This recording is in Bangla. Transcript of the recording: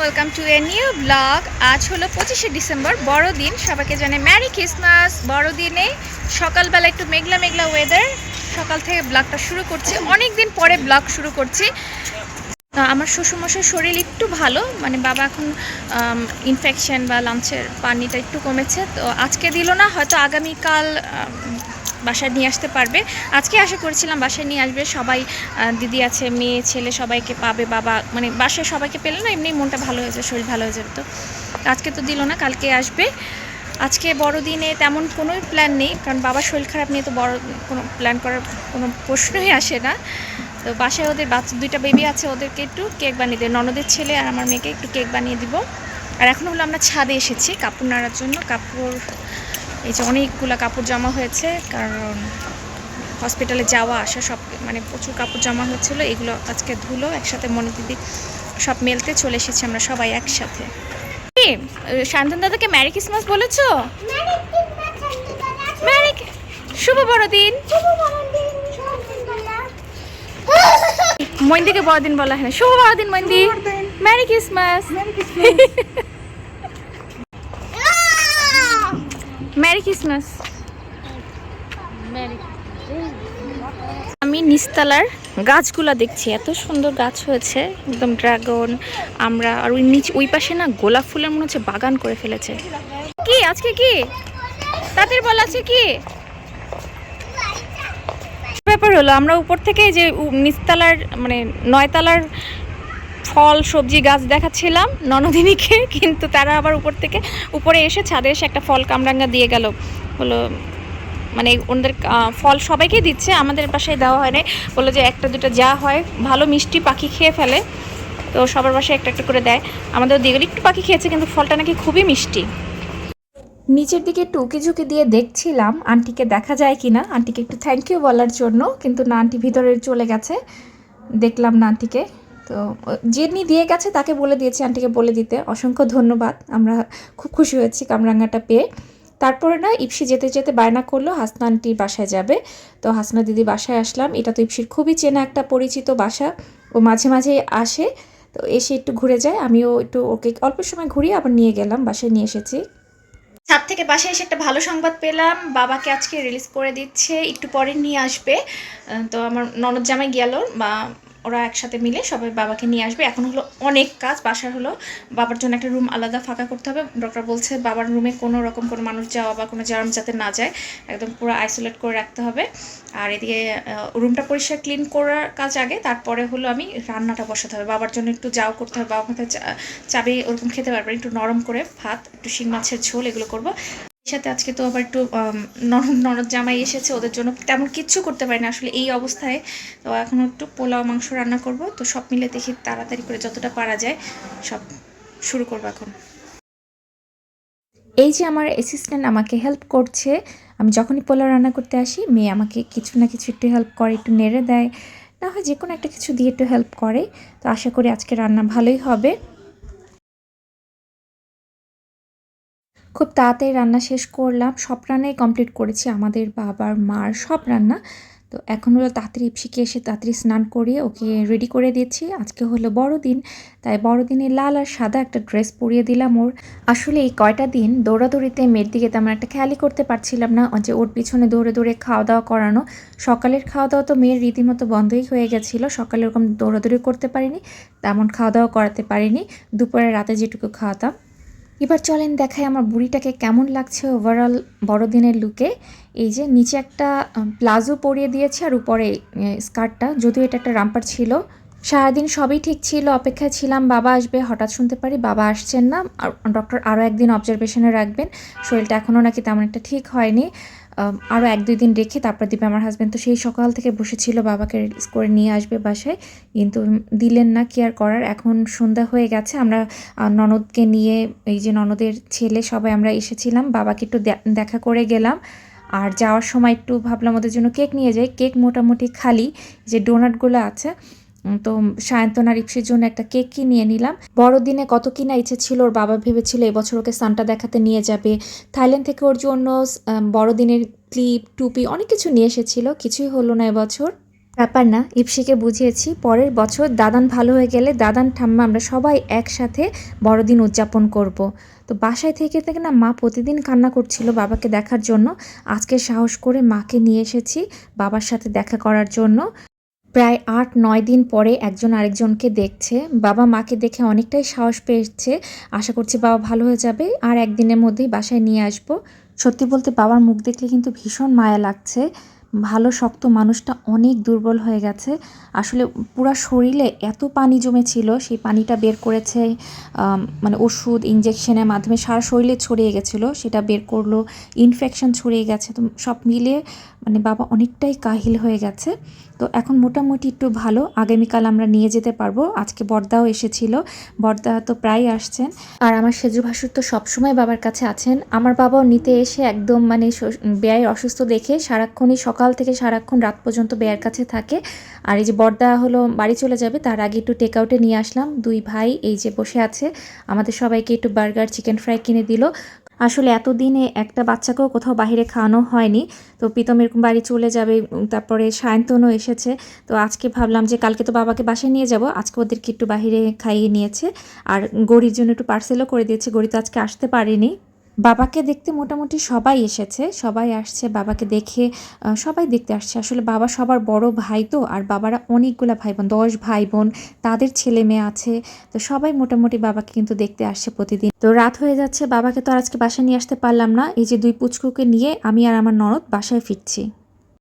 Welcome to a new blog আজ হলো পঁচিশে ডিসেম্বর, বড়দিন। সবাইকে জানে ম্যারি ক্রিসমাস বড়দিনে সকালবেলা একটু মেঘলা মেঘলা ওয়েদার সকাল থেকে ব্লগটা শুরু করছি। অনেক দিন পরে ব্লগ শুরু করছি। আমার শ্বশুরমশাই শরীর একটু ভালো। মানে বাবা এখন ইনফেকশন বা লাঞ্চের পানিটা একটু কমেছে। তো আজকে দিল না, হয়তো আগামীকাল বাসায় নিয়ে আসতে পারবে। আজকে আশা করেছিলাম বাসায় নিয়ে আসবে। সবাই দিদি আছে, মেয়ে, ছেলে সবাইকে পাবে, বাবা মানে বাসায় সবাইকে পেলে না এমনি মনটা ভালো হয়ে যাবে, শরীর ভালো হয়ে যাবে তো। আজকে তো দিল না, কালকে আসবে। আজকে বড়দিনে তেমন কোনো প্ল্যান নেই, কারণ বাবার শরীর খারাপ নিয়ে তো বড় কোনো প্ল্যান করার কোনো প্রশ্নই আসে না। তো বাসায় ওদের বাচ্চা দুইটা বেবি আছে, ওদেরকে একটু কেক বানিয়ে দেয় ননদের ছেলে আর আমার মেয়েকে একটু কেক বানিয়ে দিব। আর এখন হলো আমরা ছাদে এসেছি, কাপড় নাড়ার জন্য, কাপড় এই যে অনেকগুলো কাপড় জমা হয়েছে কারণ হসপিটালে যাওয়া আসা সব মানে প্রচুর কাপড় জমা হচ্ছিল। এগুলো আজকে ধুলো একসাথে মনে দিদি সব মেলতে চলে এসেছি আমরা সবাই একসাথে। শান্তন দাদাকে ম্যারি ক্রিসমাস বলেছ? ম্যারি শুভ বড়দিন। মন্দিকে বড়দিন বলা হয় না। শুভ বড়দিন Mondi. Merry Christmas merry Christmas. আমি নিচতলার গাছগুলা দেখছি এত সুন্দর গাছ হয়েছে একদম ড্রাগন আমরা আর ওই নিচ ওই পাশে না গোলাপ ফুলের মনে হচ্ছে বাগান করে ফেলেছে। কি আজকে কি? তাদের বলা আছে কি? ব্যাপার হলো? আমরা উপর থেকে যে নিচতলার মানে নয়তলার ফল, সবজি, গাছ দেখাচ্ছিলাম ননদিনীকে, কিন্তু তারা আবার উপর থেকে, উপরে এসে ছাদে এসে একটা ফল কামরাঙ্গা দিয়ে গেল। হলো মানে ওনাদের ফল সবাইকেই দিচ্ছে, আমাদের বাসায় দেওয়া হয় নাই। বলল যে একটা, দুটো যা হয়, ভালো মিষ্টি পাখি খেয়ে ফেলে। তো সবার বাসায় একটা একটা করে দেয়। আমাদের দিয়ে একটু পাখি খেয়েছে, কিন্তু ফলটা নাকি খুবই মিষ্টি। নিচের দিকে একটু উকি ঝুঁকি দিয়ে দেখছিলাম, আন্টিকে দেখা যায় কি না আন্টিকে একটু থ্যাংক ইউ বলার জন্য, কিন্তু না, আন্টি ভিতরে চলে গেছে। দেখলাম না, আন্টিকে। তো যিনি দিয়ে গেছে, তাকে বলে দিয়েছি আন্টিকে বলে দিতে। অসংখ্য ধন্যবাদ, আমরা খুব খুশি হয়েছি কামরাঙ্গাটা পেয়ে। তারপরে না, ইপসি যেতে যেতে বায়না করল, হাসনা আন্টির বাসায় যাবে। তো হাসনা দিদি বাসায় আসলাম। এটা তো ইপসির খুবই চেনা একটা পরিচিত বাসা। ও মাঝে মাঝে আসে, তো এসে একটু ঘুরে যায়। আমিও একটু ওকে অল্প সময় ঘুরিয়ে আবার নিয়ে গেলাম, বাসায় নিয়ে এসেছি। ছাদ থেকে বাসায় এসে একটা ভালো সংবাদ পেলাম। বাবাকে আজকে রিলিজ করে দিচ্ছে, একটু পরে নিয়ে আসবে। তো আমার ননদ জামাই গেল বা ওরা একসাথে মিলে সবাই বাবাকে নিয়ে আসবে। এখন হলো অনেক কাজ বাসার হলো বাবার জন্য একটা রুম আলাদা ফাঁকা করতে হবে। ডক্টর বলছে বাবার রুমে কোনো রকম কোনো মানুষ যাওয়া বা কোনো জার্ম যাতে না যায় একদম পুরো আইসোলেট করে রাখতে হবে। আর এদিকে রুমটা পরিষ্কার ক্লিন করার কাজ আগে তারপরে হলো আমি রান্নাটা বসাতে হবে। বাবার জন্য একটু যাও করতে হবে বাবা চা- চাবি ওরকম খেতে পারবে না, একটু নরম করে ভাত একটু শিং মাছের ঝোল এগুলো করব। সাথে আজকে তো আবার একটু ননদ ননদ জামাই এসেছে, ওদের জন্য তেমন কিচ্ছু করতে পারি না আসলে এই অবস্থায়। তো এখন একটু পোলাও, মাংস রান্না করব, তো সব মিলে দেখি তাড়াতাড়ি করে যতটা পারা যায়, সব শুরু করব এখন। এই যে আমার অ্যাসিস্ট্যান্ট আমাকে হেল্প করছে, আমি যখনই পোলাও রান্না করতে আসি, মেয়ে আমাকে কিছু না কিছু একটু হেল্প করে, একটু নেড়ে দেয়, না হয় যে কোনো একটা কিছু দিয়ে একটু হেল্প করে, তো আশা করি আজকে রান্না ভালোই হবে। খুব তাড়াতাড়ি রান্না শেষ করলাম। সব রান্নাই কমপ্লিট করেছি। আমাদের বাবার, মার সব রান্না। তো এখন হলো তাড়াতাড়ি ইপসিকে এসে তাড়াতাড়ি স্নান করিয়ে ওকে রেডি করে দিয়েছি। আজকে হলো বড়দিন। তাই বড়দিনে লাল আর সাদা একটা ড্রেস পরিয়ে দিলাম ওর। আসলে এই কয়টা দিন দৌড়াদৌড়িতে মেয়ের দিকে তেমন একটা খেয়ালই করতে পারছিলাম না। যে ওর পিছনে দৌড়ে দৌড়ে খাওয়া দাওয়া করানো। সকালের খাওয়া দাওয়া তো মেয়ের রীতিমতো বন্ধই হয়ে গেছিল। সকালে ওরকম দৌড়াদৌড়ি করতে পারিনি, তেমন খাওয়া দাওয়া করাতে পারিনি। দুপুরে রাতে যেটুকু খাওয়াতাম। এবার চলেন দেখাই আমার বুড়িটাকে কেমন লাগছে ওভারঅল বড়দিনের লুকে এই যে নিচে একটা প্লাজো পরিয়ে দিয়েছে আর উপরে স্কার্টটা যদিও এটা একটা রাম্পার ছিল সারাদিন সবই ঠিক ছিল, অপেক্ষায় ছিলাম, বাবা আসবে, হঠাৎ শুনতে পারি বাবা আসছেন না। ডক্টর আরও একদিন অবজারভেশনে রাখবেন, শরীরটা এখনও নাকি তেমন একটা ঠিক হয়নি। আরও এক দুই দিন রেখে তারপর দিবে আমার হাজব্যান্ড তো সেই সকাল থেকে বসেছিল, বাবাকে রিলিজ করে নিয়ে আসবে বাসায়। কিন্তু দিলেন না কেয়ার করার? এখন সন্ধ্যা হয়ে গেছে, আমরা ননদকে নিয়ে, এই যে ননদের ছেলে, সবাই আমরা এসেছিলাম। বাবাকে একটু দেখা করে গেলাম। আর যাওয়ার সময় একটু ভাবলাম ওদের জন্য কেক নিয়ে যাই। কেক মোটামুটি খালি, যে ডোনাটগুলো আছে। তো সায়ন্তনা রিক্সির জন্য একটা কেক কি নিয়ে নিলাম। বড়দিনে কত কিনা ইচ্ছে ছিল, ওর বাবা ভেবেছিল এবছর ওকে সানটা দেখাতে নিয়ে যাবে। থাইল্যান্ড থেকে ওর জন্য বড়দিনের ক্লিপ, টুপি অনেক কিছু নিয়ে এসেছিল, কিছুই হলো না এবছর। ব্যাপার না, ইপসিকে বুঝিয়েছি, পরের বছর দাদান ভালো হয়ে গেলে দাদান, ঠাম্মা আমরা সবাই একসাথে বড়দিন উদযাপন করব। তো বাসায় থেকে থেকে না মা প্রতিদিন কান্না করছিল বাবাকে দেখার জন্য। আজকে সাহস করে মাকে নিয়ে এসেছি বাবার সাথে দেখা করার জন্য। প্রায় আট, নয় দিন পরে একজন আরেকজনকে দেখছে। বাবা মাকে দেখে অনেকটাই সাহস পেয়েছে। আশা করছি বাবা ভালো হয়ে যাবে আর একদিনের মধ্যেই বাসায় নিয়ে আসব। সত্যি বলতে বাবার মুখ দেখলে কিন্তু ভীষণ মায়া লাগছে। ভালো, শক্ত মানুষটা অনেক দুর্বল হয়ে গেছে। আসলে পুরা শরীরে এত পানি জমেছিল, সেই পানিটা বের করেছে মানে ওষুধ ইঞ্জেকশনের মাধ্যমে সারা শরীরে ছড়িয়ে গেছিল, সেটা বের করল ইনফেকশন ছড়িয়ে গেছে, তো সব মিলিয়ে মানে বাবা অনেকটাই কাহিল হয়ে গেছে। তো এখন মোটামুটি একটু ভালো, আগামীকাল আমরা নিয়ে যেতে পারব। আজকে বর্দাও এসেছিল, বর্দা তো প্রায় আসছেন। আর আমার সেজু ভাসুর তো সবসময় বাবার কাছে আছেন। আমার বাবাও নিতে এসে একদম মানে ব্যয় অসুস্থ দেখে সারাক্ষণই সকাল থেকে সারাক্ষণ রাত পর্যন্ত বেয়ার কাছে থাকে। আর এই যে বর্দা হলো, বাড়ি চলে যাবে, তার আগে একটু টেক আউটে নিয়ে আসলাম। দুই ভাই এই যে বসে আছে, আমাদের সবাইকে একটু বার্গার চিকেন ফ্রাই কিনে দিল। আসলে এতদিনে একটা বাচ্চাকেও কোথাও বাইরে খাওয়ানো হয়নি। তো প্রীতম এরকম বাড়ি চলে যাবে তারপরে সায়ন্তনও এসেছে। তো আজকে ভাবলাম যে কালকে তো বাবাকে বাসায় নিয়ে যাব, আজকে ওদেরকে একটু বাইরে খাইয়ে নিয়েছে। আর গড়ির জন্য একটু পার্সেলও করে দিয়েছে গড়ি তো আজকে আসতে পারেনি। বাবাকে দেখতে মোটামুটি সবাই এসেছে, সবাই আসছে, বাবাকে দেখে সবাই দেখতে আসছে। আসলে বাবা সবার বড় ভাই তো, আর বাবারা অনেকগুলো ভাই বোন দশ ভাই বোন তাদের ছেলে মেয়ে আছে, তো সবাই মোটামুটি বাবাকে কিন্তু দেখতে আসছে প্রতিদিন। তো রাত হয়ে যাচ্ছে, বাবাকে তো আর আজকে বাসায় নিয়ে আসতে পারলাম না, এই যে দুই পুচকুকে নিয়ে আমি আর আমার নরদ বাসায় ফিরছি।